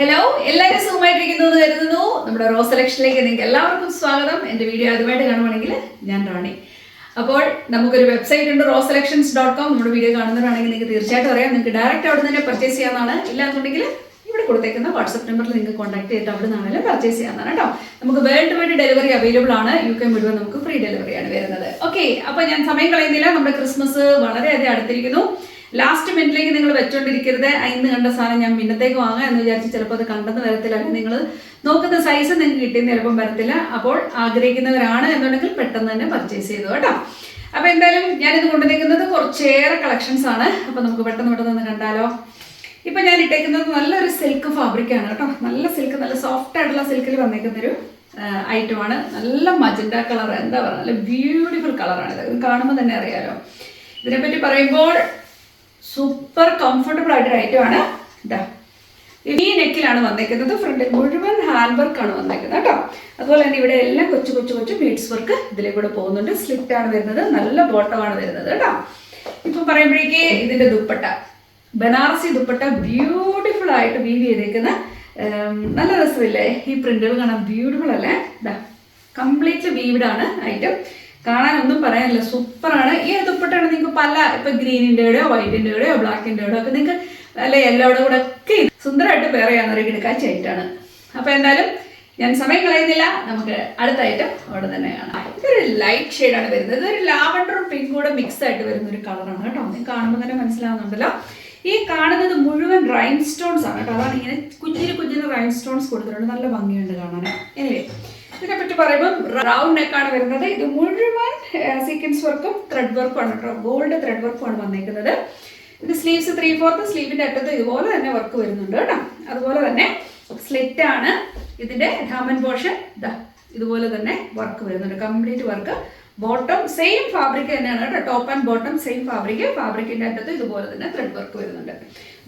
Hello എല്ലാവരും സുഖമായിട്ടിരിക്കുന്നു എന്ന് കരുതുന്നു. നമ്മുടെ റോസ് സെലക്ഷനിലേക്ക് നിങ്ങൾക്ക് എല്ലാവർക്കും സ്വാഗതം. എന്റെ വീഡിയോ ആദ്യമായിട്ട് കാണുവാണെങ്കിൽ ഞാൻ റാണി. അപ്പോൾ നമുക്കൊരു വെബ്സൈറ്റ് ഉണ്ട് റോസ് സെലക്ഷൻസ് ഡോട്ട് കോം. നമ്മുടെ വീഡിയോ കാണുന്നവരാണെങ്കിൽ നിങ്ങൾക്ക് തീർച്ചയായിട്ടും അറിയാം. നിങ്ങൾക്ക് ഡയറക്റ്റ് അവിടെ തന്നെ പർച്ചേസ് ചെയ്യാവുന്നതാണ്. ഇല്ലാന്നുണ്ടെങ്കിൽ ഇവിടെ കൊടുത്തേക്കുന്ന വാട്സപ്പ് നമ്പറിൽ നിങ്ങൾക്ക് കോൺടാക്ട് ചെയ്തിട്ട് അവിടെ നിന്നാണെങ്കിലും പർച്ചേസ് ചെയ്യാവുന്നതാണ് കേട്ടോ. നമുക്ക് വേൾഡ് വൈഡ് ഡെലിവറി അവൈലബിൾ ആണ്. യു കെ മുഴുവൻ നമുക്ക് ഫ്രീ ഡെലിവറിയാണ് വരുന്നത്. ഓക്കെ അപ്പോൾ ഞാൻ സമയം കളയുന്നില്ല. നമ്മുടെ ക്രിസ്മസ് വളരെയധികം അടുത്തിരിക്കുന്നു. ലാസ്റ്റ് മിനിറ്റിലേക്ക് നിങ്ങൾ വെച്ചോണ്ടിരിക്കരുത്. ഇന്ന് കണ്ട സാധനം ഞാൻ പിന്നത്തേക്ക് വാങ്ങാം എന്ന് വിചാരിച്ച് ചിലപ്പോൾ അത് കണ്ടെന്ന് വരത്തില്ല. അല്ലെങ്കിൽ നിങ്ങൾ നോക്കുന്ന സൈസ് നിങ്ങൾക്ക് കിട്ടിയെന്ന് ചിലപ്പം വരത്തില്ല. അപ്പോൾ ആഗ്രഹിക്കുന്നവരാണ് എന്നുണ്ടെങ്കിൽ പെട്ടെന്ന് തന്നെ പർച്ചേസ് ചെയ്തു കേട്ടോ. അപ്പൊ എന്തായാലും ഞാനിത് കൊണ്ടുവന്നിരിക്കുന്നത് കുറച്ചേറെ കളക്ഷൻസ് ആണ്. അപ്പൊ നമുക്ക് പെട്ടെന്ന് പെട്ടെന്ന് കണ്ടാലോ. ഇപ്പൊ ഞാൻ ഇട്ടേക്കുന്നത് നല്ലൊരു സിൽക്ക് ഫാബ്രിക് ആണ് കേട്ടോ. നല്ല സിൽക്ക് നല്ല സോഫ്റ്റ് ആയിട്ടുള്ള സിൽക്കിൽ ഒരു ഐറ്റമാണ് നല്ല മജന്റ കളർ എന്താ പറയുക നല്ല ബ്യൂട്ടിഫുൾ കളറാണ് ഇത്. കാണുമ്പോൾ തന്നെ അറിയാലോ. ഇതിനെപ്പറ്റി പറയുമ്പോൾ സൂപ്പർ കംഫർട്ടബിൾ ആയിട്ടൊരു ഐറ്റമാണ് ഇതാ ഈ നെക്കിലാണ് വന്നേക്കുന്നത്. ഫ്രണ്ടിൽ മുഴുവൻ ഹാൻഡ് വർക്ക് ആണ് വന്നേക്കുന്നത് കേട്ടോ അതുപോലെ തന്നെ ഇവിടെ എല്ലാം കൊച്ചു കൊച്ചു കൊച്ചു ബീഡ്സ് വർക്ക് ഇതിലെ കൂടെ പോകുന്നുണ്ട്. സ്ലിറ്റ് ആണ് വരുന്നത്. നല്ല ബോട്ടമാണ് വരുന്നത് കേട്ടോ ഇപ്പൊ പറയുമ്പോഴേക്ക് ഇതിന്റെ ദുപ്പട്ട. ബനാറസി ദുപ്പട്ട ബ്യൂട്ടിഫുൾ ആയിട്ട് വീവ് ചെയ്തേക്കുന്ന നല്ല രസമില്ലേ? ഈ പ്രിന്റുകൾ കാണാൻ ബ്യൂട്ടിഫുൾ അല്ലേ? കംപ്ലീറ്റ് വീവ്ഡ് ആണ് ഐറ്റം കാണാൻ ഒന്നും പറയാനില്ല. സൂപ്പറാണ്. ഈ ദുപ്പട്ടയാണ് നിങ്ങൾക്ക് പല ഇപ്പൊ ഗ്രീനിന്റെയോ വൈറ്റിന്റെയോ ബ്ലാക്കിന്റെയോ ഒക്കെ നിങ്ങൾക്ക് അല്ല യെല്ലോയുടെ കൂടെ ഒക്കെ സുന്ദരമായിട്ട് പേർ ചെയ്യാവുന്ന എടുക്കാൻ ചേട്ടാണ് അപ്പൊ എന്തായാലും ഞാൻ സമയം കളയുന്നില്ല. നമുക്ക് അടുത്ത ഐറ്റം അവിടെ തന്നെ കാണാം. ഇതൊരു ലൈറ്റ് ഷെയ്ഡാണ് വരുന്നത്. ഇതൊരു ലാവണ്ടറും പിങ്കും കൂടെ മിക്സ് ആയിട്ട് വരുന്ന ഒരു കളറാണ് കേട്ടോ. നിങ്ങൾ കാണുമ്പോൾ തന്നെ മനസ്സിലാവുന്നുണ്ടല്ലോ. ഈ കാണുന്നത് മുഴുവൻ റൈൻ സ്റ്റോൺസ് ആണ് കേട്ടോ. അതാണ് ഇങ്ങനെ കുഞ്ഞിന് കുഞ്ഞിന് റൈൻ സ്റ്റോൺസ് കൊടുത്തിട്ടുണ്ട്. നല്ല ഭംഗിയുണ്ട് കാണാൻ. എനിവേ ഇതിനെ പറ്റി പറയുമ്പോൾ റൗണ്ട് നെക്കാണ് വരുന്നത്. ഇത് മുഴുവൻ സീക്വൻസ് വർക്കും ത്രെഡ് വർക്കും ആണ് കേട്ടോ. ഗോൾഡ് ത്രെഡ് വർക്കും ആണ് വന്നേക്കുന്നത്. ഇത് സ്ലീവ്സ് ത്രീ ഫോർത്ത് സ്ലീവിന്റെ അറ്റത്ത് ഇതുപോലെ തന്നെ വർക്ക് വരുന്നുണ്ട് കേട്ടോ. അതുപോലെ തന്നെ സ്ലിറ്റ് ആണ് ഇതിന്റെ ഡാമൻ പോർഷൻ ഇതാ ഇതുപോലെ തന്നെ വർക്ക് വരുന്നുണ്ട്. Complete work bottom same fabric തന്നെയാണ് കേട്ടോ. Top and bottom same fabric ഫാബ്രിക്കിന്റെ അറ്റത്ത് ഇതുപോലെ തന്നെ ത്രെഡ് വർക്ക് വരുന്നുണ്ട്.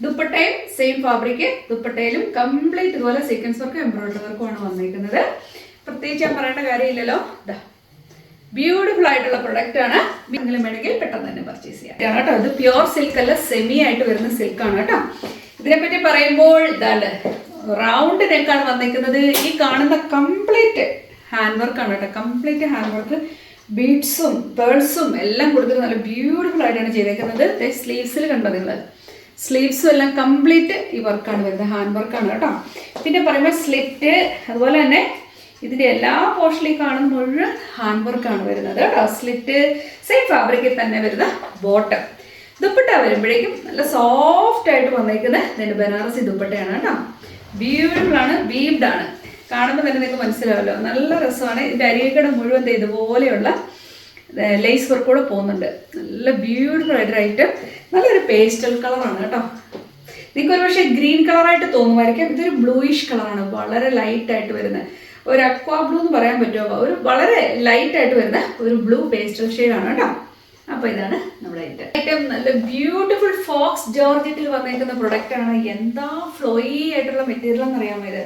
ദുപ്പട്ടയും സെയിം ഫാബ്രിക് ദുപ്പട്ടയിലും കംപ്ലീറ്റ് ഇതുപോലെ സീക്വൻസ് വർക്കും എംബ്രോയിഡറി വർക്കും ആണ് വന്നിരിക്കുന്നത് പ്രത്യേകിച്ച് ഞാൻ പറയേണ്ട കാര്യമില്ലല്ലോ. ഇതാ ബ്യൂട്ടിഫുൾ ആയിട്ടുള്ള പ്രൊഡക്റ്റ് ആണ്. നിങ്ങൾ വേണമെങ്കിൽ പെട്ടെന്ന് തന്നെ പർച്ചേസ് ചെയ്യാം. ഇതാണ് കേട്ടോ. ഇത് പ്യുവർ സിൽക്ക് അല്ല സെമി ആയിട്ട് വരുന്ന സിൽക്ക് ആണ് കേട്ടോ. ഇതിനെപ്പറ്റി പറയുമ്പോൾ ഇതാണ്ട് റൗണ്ട് നെക്കാണ് വന്നിരിക്കുന്നത്. ഈ കാണുന്ന കംപ്ലീറ്റ് ഹാൻഡ് വർക്ക് ആണ് കേട്ടോ. കംപ്ലീറ്റ് ഹാൻഡ് വർക്ക് ബീഡ്സും പേൾസും എല്ലാം കൊടുത്തിട്ട് നല്ല ബ്യൂട്ടിഫുൾ ആയിട്ടാണ് ചെയ്തേക്കുന്നത്. സ്ലീവ്സിൽ കണ്ടോ നിങ്ങൾ സ്ലീവ്സും എല്ലാം കംപ്ലീറ്റ് ഈ വർക്കാണ് വരുന്നത്. ഹാൻഡ് വർക്കാണ് കേട്ടോ. പിന്നെ പറയുമ്പോൾ സ്ലിറ്റ് അതുപോലെ തന്നെ ഇതിന്റെ എല്ലാ പോർഷനിൽ കാണുന്ന മുഴുവൻ ഹാൻഡ് വർക്കാണ് വരുന്നത് കേട്ടോ. സ്ലിറ്റ് സെയിം ഫാബ്രിക്കിൽ തന്നെ വരുന്ന ബോട്ടം. ദുപ്പട്ട വരുമ്പോഴേക്കും നല്ല സോഫ്റ്റ് ആയിട്ട് വന്നേക്കുന്നത് ഇതിന്റെ ബനാറസി ദുപ്പട്ടയാണ് കേട്ടോ. ബ്യൂട്ടിഫുൾ ആണ് വീവ്ഡ് ആണ്. കാണുമ്പോൾ തന്നെ നിങ്ങൾക്ക് മനസ്സിലാവല്ലോ. നല്ല രസമാണ്. ഇതിന്റെ അരിയക്കട മുഴുവൻ ഇതുപോലെയുള്ള ലേസ് വർക്കോട് കൂടെ പോകുന്നുണ്ട്. നല്ല ബ്യൂട്ടിഫുൾ ആയിട്ടൊരു ഐറ്റം നല്ലൊരു പേസ്റ്റൽ കളറാണ് കേട്ടോ. നിങ്ങൾക്ക് ഒരു പക്ഷേ ഗ്രീൻ കളറായിട്ട് തോന്നുമായിരിക്കും. ഇതൊരു ബ്ലൂയിഷ് കളറാണ് വളരെ ലൈറ്റ് ആയിട്ട് വരുന്നത്. ഒരു അക്വാ ബ്ലൂ എന്ന് പറയാൻ പറ്റുമോ? ഒരു വളരെ ലൈറ്റ് ആയിട്ട് വരുന്ന ഒരു ബ്ലൂ പേസ്റ്റൽ ഷെയ്ഡാണ് കേട്ടോ. അപ്പോൾ ഇതാണ് നമ്മുടെ ഐറ്റം ഐറ്റം നല്ല ബ്യൂട്ടിഫുൾ ഫോക്സ് ജോർജറ്റിൽ വന്നേക്കുന്ന പ്രൊഡക്റ്റ് ആണ്. എന്താ ഫ്ലോയി ആയിട്ടുള്ള മെറ്റീരിയൽ എന്നറിയാമോ ഇത്?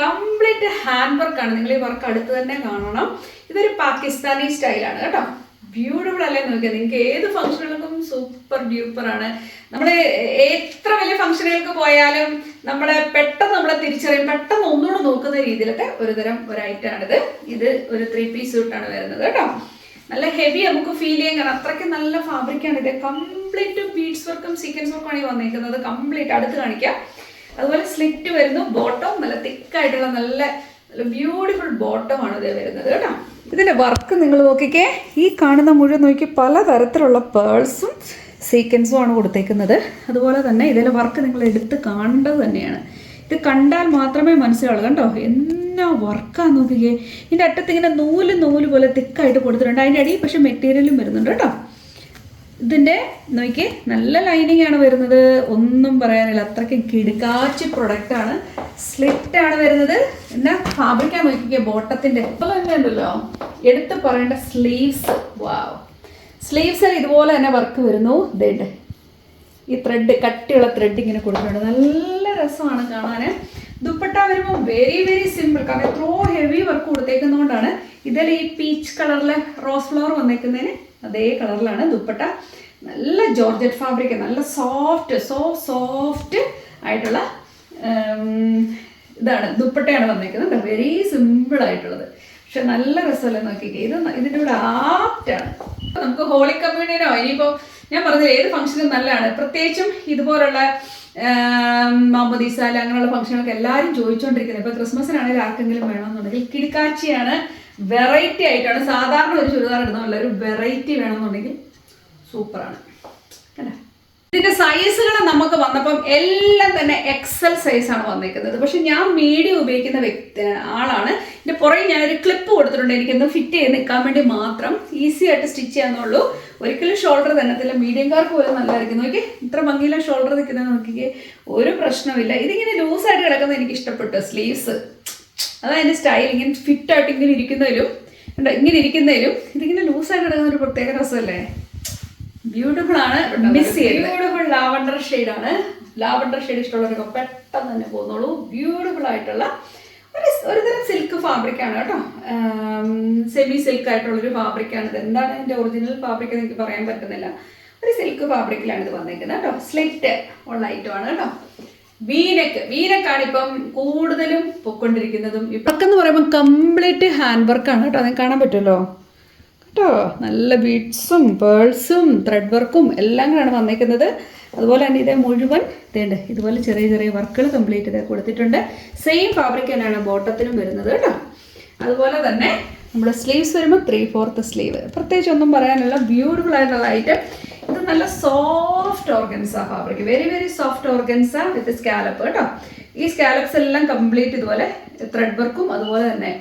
കംപ്ലീറ്റ് ഹാൻഡ് വർക്ക് ആണ്. നിങ്ങൾ ഈ വർക്ക് അടുത്ത് തന്നെ കാണണം. ഇതൊരു പാകിസ്ഥാനി സ്റ്റൈലാണ് കേട്ടോ. ബ്യൂട്ടിഫുൾ അല്ലേ നോക്കിയാൽ നിങ്ങൾക്ക് ഏത് ഫംഗ്ഷനുകൾക്കും സൂപ്പർ ഡ്യൂപ്പർ ആണ്. നമ്മൾ എത്ര വലിയ ഫംഗ്ഷനുകൾക്ക് പോയാലും നമ്മളെ പെട്ടെന്ന് നമ്മളെ തിരിച്ചറിയും പെട്ടെന്ന് ഒന്നുകൂടെ നോക്കുന്ന രീതിയിലത്തെ ഒരുതരം ഒരു ഐറ്റം ആണിത്. ഇത് ഒരു ത്രീ പീസ് സൂട്ടാണ് വരുന്നത് കേട്ടോ. നല്ല ഹെവി നമുക്ക് ഫീൽ ചെയ്യാൻ കാരണം അത്രയ്ക്ക് നല്ല ഫാബ്രിക്കാണ് ഇത്. കംപ്ലീറ്റ് ബീഡ്സ് വർക്കും സീക്വൻസ് വർക്കും ആണ് ഈ വന്നിരിക്കുന്നത്. കംപ്ലീറ്റ് അടുത്ത് കാണിക്കാം. അതുപോലെ സ്ലിറ്റ് വരുന്നു ബോട്ടം നല്ല തിക്കായിട്ടുള്ള നല്ല നല്ല ബ്യൂട്ടിഫുൾ ബോട്ടം ആണ് ഇത് വരുന്നത് കേട്ടോ. ഇതിന്റെ വർക്ക് നിങ്ങൾ നോക്കിക്കേ. ഈ കാണുന്ന മുഴുവൻ നോക്കി പല തരത്തിലുള്ള പേൾസും സീക്വൻസും ആണ് കൊടുത്തേക്കുന്നത്. അതുപോലെ തന്നെ ഇതിലെ വർക്ക് നിങ്ങൾ എടുത്ത് കാണേണ്ടത് തന്നെയാണ്. ഇത് കണ്ടാൽ മാത്രമേ മനസ്സിലാവുള്ളൂ. കണ്ടോ? എന്നാ വർക്കാന്ന് നോക്കിക്കേ. ഇതിന്റെ അറ്റത്ത് ഇങ്ങനെ നൂൽ നൂൽ പോലെ തിക്കായിട്ട് കൊടുത്തിട്ടുണ്ട്. അതിന്റെ അടിയിൽ പക്ഷെ മെറ്റീരിയലും വരുന്നുണ്ട് കേട്ടോ. ഇതിന്റെ നോക്കി നല്ല ലൈനിങ് ആണ് വരുന്നത്. ഒന്നും പറയാനില്ല. അത്രയ്ക്ക് കിടുക്കാച്ചി പ്രൊഡക്റ്റ് ആണ്. സ്ലിറ്റ് ആണ് വരുന്നത്. എന്നാ ഫാബ്രിക്കാൻ നോക്കിക്കേ ബോട്ടത്തിന്റെ എപ്പോഴും തന്നെ ഉണ്ടല്ലോ. എടുത്ത് പറയേണ്ട സ്ലീവ്സ് വാവ് സ്ലീവ്സിൽ ഇതുപോലെ തന്നെ വർക്ക് വരുന്നു. ഇതേണ്ട് ഈ ത്രെഡ് കട്ടിയുള്ള ത്രെഡ് ഇങ്ങനെ കൊടുക്കുന്നുണ്ട്. നല്ല രസമാണ് കാണാൻ ദുപ്പട്ട വരുമ്പോൾ വെരി വെരി സിമ്പിൾ കാരണം എത്രയോ ഹെവി വർക്ക് കൊടുത്തേക്കുന്നതുകൊണ്ടാണ് ഇതിൽ ഈ പീച്ച് കളറിലെ റോസ് ഫ്ലവർ വന്നേക്കുന്നതിന് അതേ കളറിലാണ് ദുപ്പട്ട. നല്ല ജോർജറ്റ് ഫാബ്രിക് നല്ല സോഫ്റ്റ് സോ സോഫ്റ്റ് ആയിട്ടുള്ള ഇതാണ്. ദുപ്പട്ടയാണ് വന്നേക്കുന്നത്. വെരി സിമ്പിൾ ആയിട്ടുള്ളത്. പക്ഷെ നല്ല രസമല്ലേ നോക്കിക്കേ? ഇത് ഇതിന്റെ കൂടെ ആപ്റ്റാണ്. നമുക്ക് ഹോളി കമ്മ്യൂണിയനോ ഇനിയിപ്പോൾ ഞാൻ പറഞ്ഞില്ല ഏത് ഫംഗ്ഷനും നല്ലതാണ്. പ്രത്യേകിച്ചും ഇതുപോലുള്ള മാമദീസാല അങ്ങനെയുള്ള ഫംഗ്ഷനൊക്കെ എല്ലാവരും ചോദിച്ചുകൊണ്ടിരിക്കുന്നത് ഇപ്പോൾ ക്രിസ്മസിനാണെങ്കിൽ ആർക്കെങ്കിലും വേണമെന്നുണ്ടെങ്കിൽ കിടക്കാച്ചിയാണ് വെറൈറ്റി ആയിട്ടാണ്. സാധാരണ ഒരു ചുരിദാർ ഇടുന്നതല്ല ഒരു വെറൈറ്റി വേണമെന്നുണ്ടെങ്കിൽ സൂപ്പറാണ്. അല്ലേ ഇതിന്റെ സൈസുകൾ നമുക്ക് വന്നപ്പം എല്ലാം തന്നെ എക്സൽ സൈസാണ് വന്നിരിക്കുന്നത്. പക്ഷെ ഞാൻ മീഡിയം ഉപയോഗിക്കുന്ന വ്യക്തി ആളാണ്. ഇതിന്റെ പുറകെ ഞാനൊരു ക്ലിപ്പ് കൊടുത്തിട്ടുണ്ട്. എനിക്കൊന്ന് ഫിറ്റ് ചെയ്ത് നിൽക്കാൻ വേണ്ടി മാത്രം ഈസി ആയിട്ട് സ്റ്റിച്ച് ചെയ്യാന്നുള്ളൂ. ഒരിക്കലും ഷോൾഡർ തന്നത്തില്ല മീഡിയംകാർക്ക് പോലും നല്ലതായിരിക്കും. നോക്കി ഇത്ര ഭംഗിയിലാണ് ഷോൾഡർ നിൽക്കുന്നത് നോക്കിക്കേ ഒരു പ്രശ്നമില്ല ഇതിങ്ങനെ ലൂസായിട്ട് കിടക്കുന്നത് എനിക്ക് ഇഷ്ടപ്പെട്ടു. സ്ലീവ്സ് അതാണ് എന്റെ സ്റ്റൈൽ ഇങ്ങനെ ഫിറ്റ് ആയിട്ട് ഇങ്ങനെ ഇരിക്കുന്നതിലും ഇങ്ങനെ ഇരിക്കുന്നതിലും ഇതിങ്ങനെ ലൂസായിട്ട് കിടക്കുന്ന ഒരു പ്രത്യേക രസമല്ലേ? ബ്യൂട്ടിഫുൾ ആണ് മിസ് ചെയ്യുന്നത്. ബ്യൂട്ടിഫുൾ ലാവണ്ടർ ആണ് ലാവണ്ടർ ഷെയ്ഡ് ഇഷ്ടമുള്ളവരൊക്കെ പെട്ടെന്ന് തന്നെ പോകുന്നുള്ളൂ ബ്യൂട്ടിഫുൾ ആയിട്ടുള്ള ഒരു ഒരു തരം സിൽക്ക് ഫാബ്രിക് ആണ് കേട്ടോ സെമി സിൽക്ക് ആയിട്ടുള്ള ഒരു ഫാബ്രിക് ആണ് ഇത് എന്താണ് എന്റെ ഒറിജിനൽ ഫാബ്രിക് എന്ന് എനിക്ക് പറയാൻ പറ്റുന്നില്ല. ഒരു സിൽക്ക് ഫാബ്രിക്കിലാണ് ഇത് വന്നിരിക്കുന്നത് കേട്ടോ. സ്ലിറ്റ് ഉള്ള ഐറ്റം ആണ് കേട്ടോ. വീനക്ക് വീനക്കാണ് ഇപ്പം കൂടുതലും പൊക്കൊണ്ടിരിക്കുന്നതും ഇപ്പം എന്ന് പറയുമ്പോൾ കംപ്ലീറ്റ് ഹാൻഡ് വർക്ക് ആണ് കേട്ടോ. അതിന് കാണാൻ പറ്റുമല്ലോ? കേട്ടോ. നല്ല ബീഡ്സും പേൾസും ത്രെഡ് വർക്കും എല്ലാം കൂടെയാണ് വന്നേക്കുന്നത്. അതുപോലെ തന്നെ ഇതേ മുഴുവൻ ഇതേണ്ട് ഇതുപോലെ ചെറിയ ചെറിയ വർക്കുകൾ കംപ്ലീറ്റ് ചെയ്ത് കൊടുത്തിട്ടുണ്ട്. സെയിം ഫാബ്രിക് തന്നെയാണ് ബോട്ടത്തിനും വരുന്നത് കേട്ടോ. അതുപോലെ തന്നെ നമ്മുടെ സ്ലീവ്സ് വരുമ്പോൾ ത്രീ ഫോർത്ത് സ്ലീവ് പ്രത്യേകിച്ച് ഒന്നും പറയാനുള്ള ബ്യൂട്ടിഫുൾ ആയിട്ടുള്ള ഐറ്റം ഇത് നല്ല soft organza fabric very very soft organza with scallop കേട്ടോ. ഈ സ്കാലപ്സ് എല്ലാം കംപ്ലീറ്റ് ഇതുപോലെ ത്രെഡ് വർക്കും അതുപോലെ തന്നെ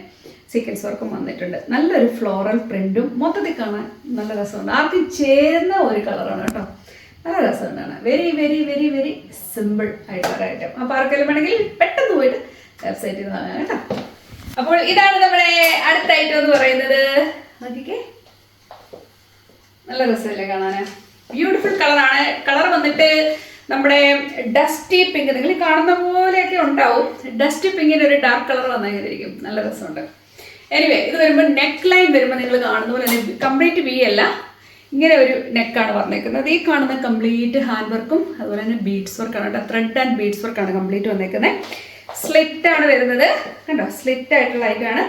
സീക്വൻസ് വർക്കും വന്നിട്ടുണ്ട്. നല്ലൊരു ഫ്ലോറൽ പ്രിന്റും മൊത്തത്തിൽ കാണാൻ നല്ല രസമുണ്ട്. ആർക്കും ചേർന്ന ഒരു കളറാണ് കേട്ടോ. നല്ല രസമുണ്ടാണ്. Very very very very simple ആയിട്ടുള്ള ഐറ്റം അപ്പോൾ ആർക്കെങ്കിലും വേണമെങ്കിൽ പെട്ടെന്ന് പോയിട്ട് വെബ്സൈറ്റിൽ നിന്ന് വാങ്ങാം കേട്ടോ. അപ്പോൾ ഇതാണ് നമ്മുടെ അടുത്ത ഐറ്റം എന്ന് പറയുന്നത്. നോക്കിക്കേ. നല്ല രസമല്ലേ കാണാന്? ബ്യൂട്ടിഫുൾ കളറാണ് കളർ വന്നിട്ട് നമ്മുടെ ഡസ്റ്റി പിങ്ക് നിങ്ങൾ കാണുന്ന പോലെയൊക്കെ ഉണ്ടാവും. ഡസ്റ്റി പിങ്കിന് ഒരു ഡാർക്ക് കളർ വന്നിരിക്കും നല്ല രസമുണ്ട്. എനിവേ ഇത് വരുമ്പോൾ നെക്ക് ലൈൻ വരുമ്പോൾ നിങ്ങൾ കാണുന്ന പോലെ തന്നെ കംപ്ലീറ്റ് വി അല്ല. ഇങ്ങനെ ഒരു നെക്കാണ് പറഞ്ഞേക്കുന്നത് ഈ കാണുന്ന കംപ്ലീറ്റ് ഹാൻഡ് വർക്കും അതുപോലെ തന്നെ ബീഡ്സ് വർക്കാണ് കേട്ടോ. ത്രെഡ് ആൻഡ് ബീഡ്സ് വർക്കാണ് കംപ്ലീറ്റ് വന്നേക്കുന്നത്. സ്ലിറ്റ് ആണ് വരുന്നത്. കണ്ടോ? സ്ലിറ്റ് ആയിട്ടുള്ള ഐറ്റാണ്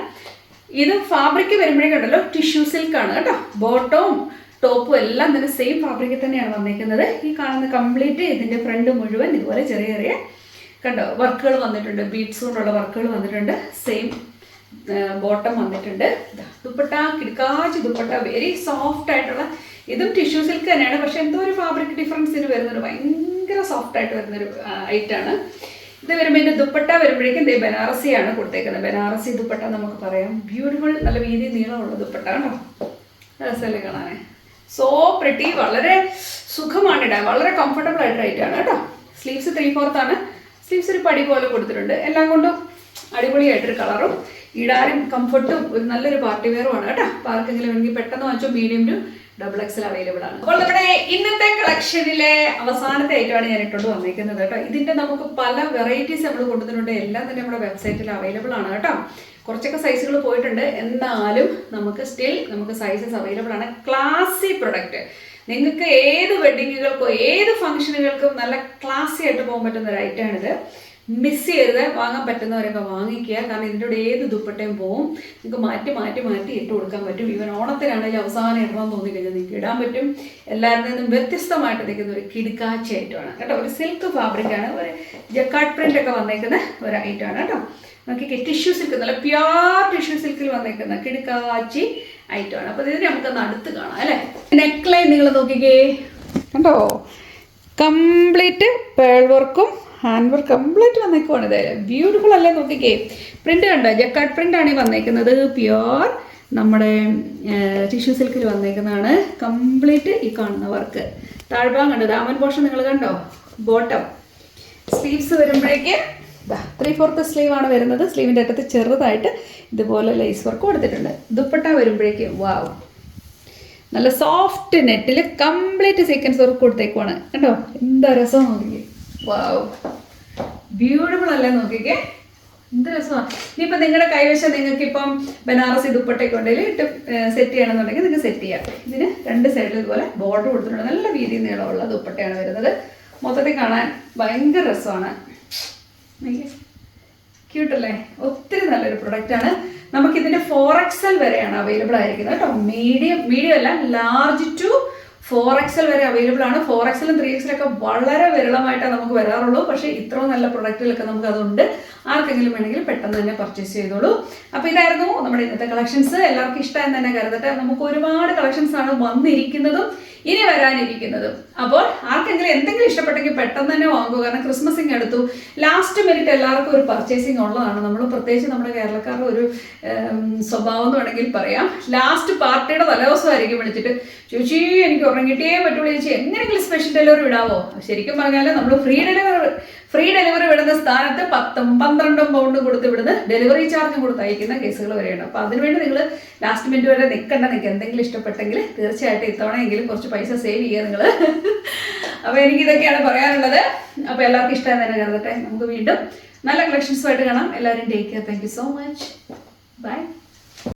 ഇത് ഫാബ്രിക് വരുമ്പോഴേ കണ്ടല്ലോ ടിഷ്യൂ സിൽക്ക് ആണ് കേട്ടോ. ബോട്ടവും ടോപ്പും എല്ലാം തന്നെ സെയിം ഫാബ്രിക്കിൽ തന്നെയാണ് വന്നേക്കുന്നത്. ഈ കാണുന്ന കംപ്ലീറ്റ് ഇതിന്റെ ഫ്രണ്ട് മുഴുവൻ ഇതുപോലെ ചെറിയ ചെറിയ കണ്ടോ വർക്കുകൾ വന്നിട്ടുണ്ട്. ബീഡ്സ് കൊണ്ടുള്ള വർക്കുകൾ വന്നിട്ടുണ്ട്. സെയിം ബോട്ടം വന്നിട്ടുണ്ട്. ദുപ്പട്ട കിടക്കാച്ച് ദുപ്പട്ട വെരി സോഫ്റ്റ് ആയിട്ടുള്ള ഇതും ടിഷ്യൂ സിൽക്ക് തന്നെയാണ്. പക്ഷെ എന്തോ ഒരു ഫാബ്രിക് ഡിഫറൻസിന് വരുന്നൊരു ഭയങ്കര സോഫ്റ്റ് ആയിട്ട് വരുന്നൊരു ഐറ്റാണ് ഇത് വരുമ്പോൾ ഇതിന്റെ ദുപ്പട്ട വരുമ്പോഴേക്കും ദേ ബനാറസിയാണ് കൊടുത്തേക്കുന്നത്. ബനാറസി ദുപ്പട്ട നമുക്ക് പറയാം. ബ്യൂട്ടിഫുൾ നല്ല വീതി നീളമുള്ള ദുപ്പട്ട കേട്ടോ രസമല്ലേ കാണാനേ. സോ പ്രിട്ടി വളരെ സുഖമാണ് ഇടാൻ. വളരെ കംഫർട്ടബിൾ ആയിട്ട് ആയിട്ടാണ് കേട്ടോ. സ്ലീവ്സ് ത്രീ ഫോർത്ത് ആണ്. സ്ലീവ്സ് ഒരു പടി പോലെ കൊടുത്തിട്ടുണ്ട്. എല്ലാം കൊണ്ടും അടിപൊളിയായിട്ടൊരു കളറും ഇടാനും കംഫർട്ടും ഒരു നല്ലൊരു പാർട്ടി വെയറുമാണ് കേട്ടോ. അപ്പോൾ ആർക്കെങ്കിലും വേണമെങ്കിൽ പെട്ടെന്ന് വാങ്ങിച്ചോ. Medium to double XL available ആണ്. അപ്പോൾ നമ്മുടെ ഇന്നത്തെ കളക്ഷനിലെ അവസാനത്തെ ഐറ്റമാണ് ഞാൻ ഇട്ടോണ്ട് വന്നിരിക്കുന്നത് കേട്ടോ. ഇതിന്റെ നമുക്ക് പല വെറൈറ്റീസ് നമ്മൾ കൊണ്ടുവന്നിട്ടുണ്ട്. എല്ലാം തന്നെ നമ്മുടെ വെബ്സൈറ്റിൽ അവൈലബിൾ ആണ് കേട്ടോ. കുറച്ചൊക്കെ സൈസുകൾ പോയിട്ടുണ്ട്. എന്നാലും നമുക്ക് സ്റ്റിൽ നമുക്ക് സൈസസ് അവൈലബിൾ ആണ്. ക്ലാസി പ്രൊഡക്റ്റ് നിങ്ങൾക്ക് ഏത് വെഡിങ്ങുകൾക്കോ ഏത് ഫംഗ്ഷനുകൾക്കും നല്ല ക്ലാസി ആയിട്ട് പോകാൻ പറ്റുന്ന ഒരു ഐറ്റമാണിത് മിസ് ചെയ്യരുത്. വാങ്ങാൻ പറ്റുന്നവരൊക്കെ വാങ്ങിക്കുക. കാരണം ഇതിന്റെ ഏത് ദുപ്പട്ടയും പോവും. നിങ്ങൾക്ക് മാറ്റി മാറ്റി മാറ്റി ഇട്ട് കൊടുക്കാൻ പറ്റും. ഈവൻ ഓണത്തിനാണെങ്കിൽ അവസാനം ഇടണമെന്ന് തോന്നി കഴിഞ്ഞാൽ നിങ്ങൾക്ക് ഇടാൻ പറ്റും. എല്ലാവരിൽ നിന്നും വ്യത്യസ്തമായിട്ട് നിൽക്കുന്ന ഒരു കിടുക്കാച്ചി ഐറ്റമാണ് കേട്ടോ ഒരു സിൽക്ക് ഫാബ്രിക്കാണ് ഒരു ജക്കാട്ട് പ്രിന്റ് ഒക്കെ വന്നേക്കുന്ന ഒരു ഐറ്റമാണ് കേട്ടോ. നോക്കിക്കേ ടിഷ്യൂ സിൽക്ക് നല്ല പ്യുവർ ടിഷ്യൂ സിൽക്കിൽ വന്നേക്കുന്ന കിടുക്കാച്ചി ഐറ്റമാണ് അപ്പോൾ ഇതിന് നമുക്കൊന്ന് അടുത്ത് കാണാം അല്ലേ? നെക്ക് നിങ്ങൾ നോക്കിക്കേ. കണ്ടോ? കംപ്ലീറ്റ് പേൾ വർക്കും ഹാൻഡ് വർക്ക് കംപ്ലീറ്റ് വന്നേക്കുവാണ്. ഇത് ബ്യൂട്ടിഫുൾ അല്ലേ നോക്കിക്കേ. പ്രിന്റ് കണ്ടോ? ജക്കാട്ട് പ്രിന്റ് ആണ് ഈ വന്നേക്കുന്നത്. പ്യുവർ നമ്മുടെ ടിഷ്യൂ സിൽക്കിൽ വന്നേക്കുന്നതാണ്. കംപ്ലീറ്റ് ഈ കാണുന്ന വർക്ക് താഴ്ഭാഗം കണ്ടോ? ദാമൻ പോർഷൻ നിങ്ങൾ കണ്ടോ? ബോട്ടം സ്ലീവ്സ് വരുമ്പോഴേക്ക് ത്രീ ഫോർത്ത് സ്ലീവ് ആണ് വരുന്നത്. സ്ലീവിന്റെ അറ്റത്ത് ചെറുതായിട്ട് ഇതുപോലെ ലേസ് വർക്ക് കൊടുത്തിട്ടുണ്ട്. ദുപ്പട്ട വരുമ്പോഴേക്ക് വാവ് നല്ല സോഫ്റ്റ് നെറ്റിൽ കംപ്ലീറ്റ് സീക്വൻസ് വർക്ക് കൊടുത്തേക്കുവാണ്. കണ്ടോ? എന്താ രസം നോക്കിക്കേ. വാവ് ബ്യൂട്ടിഫുൾ അല്ലേ നോക്കിക്കേ? എന്ത് രസമാണ് ഇനിയിപ്പോൾ നിങ്ങളുടെ കൈവശം നിങ്ങൾക്ക് ഇപ്പം ബനാറസി ദുപ്പട്ടയൊക്കെ ഉണ്ടെങ്കിൽ ഇട്ട് സെറ്റ് ചെയ്യണമെന്നുണ്ടെങ്കിൽ നിങ്ങൾക്ക് സെറ്റ് ചെയ്യാം. ഇതിന് രണ്ട് സൈഡിൽ ഇതുപോലെ ബോർഡർ കൊടുത്തിട്ടുണ്ട്. നല്ല വീതി നീളമുള്ള ദുപ്പട്ടയാണ് വരുന്നത്. മൊത്തത്തിൽ കാണാൻ ഭയങ്കര രസമാണ്. ക്യൂട്ടല്ലേ ഒത്തിരി നല്ലൊരു പ്രൊഡക്റ്റ് ആണ്. നമുക്ക് ഇതിന്റെ ഫോർ എക്സൽ വരെയാണ് അവൈലബിൾ ആയിരിക്കുന്നത് കേട്ടോ. മീഡിയം മീഡിയം അല്ല ലാർജ് ടു ഫോർ എക്സൽ വരെ അവൈലബിൾ ആണ്. ഫോർ എക്സലും ത്രീ എക്സലൊക്കെ വളരെ വിരളമായിട്ടാണ് നമുക്ക് വരാറുള്ളൂ. പക്ഷേ ഇത്രയും നല്ല പ്രൊഡക്റ്റുകളൊക്കെ നമുക്ക് അതുണ്ട്. ആർക്കെങ്കിലും വേണമെങ്കിൽ പെട്ടെന്ന് തന്നെ പർച്ചേസ് ചെയ്തോളൂ. അപ്പോൾ ഇതായിരുന്നു നമ്മുടെ ഇന്നത്തെ കളക്ഷൻസ് എല്ലാവർക്കും ഇഷ്ടമെന്ന് തന്നെ കരുതട്ടെ. നമുക്ക് ഒരുപാട് കളക്ഷൻസ് ആണ് വന്നിരിക്കുന്നതും ഇനി വരാനിരിക്കുന്നതും. അപ്പോൾ ആർക്കെങ്കിലും എന്തെങ്കിലും ഇഷ്ടപ്പെട്ടെങ്കിൽ പെട്ടെന്ന് തന്നെ വാങ്ങുക. കാരണം ക്രിസ്മസിങ് എടുത്തു. ലാസ്റ്റ് മിനിറ്റ് എല്ലാവർക്കും ഒരു പർച്ചേസിങ് ഉള്ളതാണ്. നമ്മൾ പ്രത്യേകിച്ച് നമ്മുടെ കേരളക്കാരുടെ ഒരു സ്വഭാവം എന്ന് വേണമെങ്കിൽ പറയാം. ലാസ്റ്റ് പാർട്ടിയുടെ തലേദിവസമായിരിക്കും വിളിച്ചിട്ട് ചേച്ചി എനിക്ക് ഉറങ്ങിയിട്ടേ പറ്റുള്ളൂ ചേച്ചി. എങ്ങനെയെങ്കിലും സ്പെഷ്യൽ ഡെലിവറി വിടാവോ? ശരിക്കും പറഞ്ഞാൽ നമ്മൾ ഫ്രീ ഡെലിവറി ഫ്രീ ഡെലിവറി വിടുന്ന സ്ഥാനത്ത് പത്തും പന്ത്രണ്ടും പൗണ്ടും കൊടുത്ത് വിടുന്ന ഡെലിവറി ചാർജ് കൊടുത്ത് അയക്കുന്ന കേസുകൾ വരെയുണ്ട് അപ്പോൾ അതിനുവേണ്ടി നിങ്ങൾ ലാസ്റ്റ് മിനിറ്റ് വരെ നിൽക്കണ്ട നിങ്ങൾക്ക് എന്തെങ്കിലും ഇഷ്ടപ്പെട്ടെങ്കിൽ തീർച്ചയായിട്ടും ഇത്തവണയെങ്കിലും കുറച്ച് പൈസ സേവ് ചെയ്യുക നിങ്ങൾ അപ്പോൾ എനിക്ക് ഇതൊക്കെയാണ് പറയാനുള്ളത്. അപ്പോൾ എല്ലാവർക്കും ഇഷ്ടമായി തന്നെ കരുതട്ടെ. നമുക്ക് വീണ്ടും നല്ല കളക്ഷൻസുമായിട്ട് കാണാം. എല്ലാവരും take care thank you so much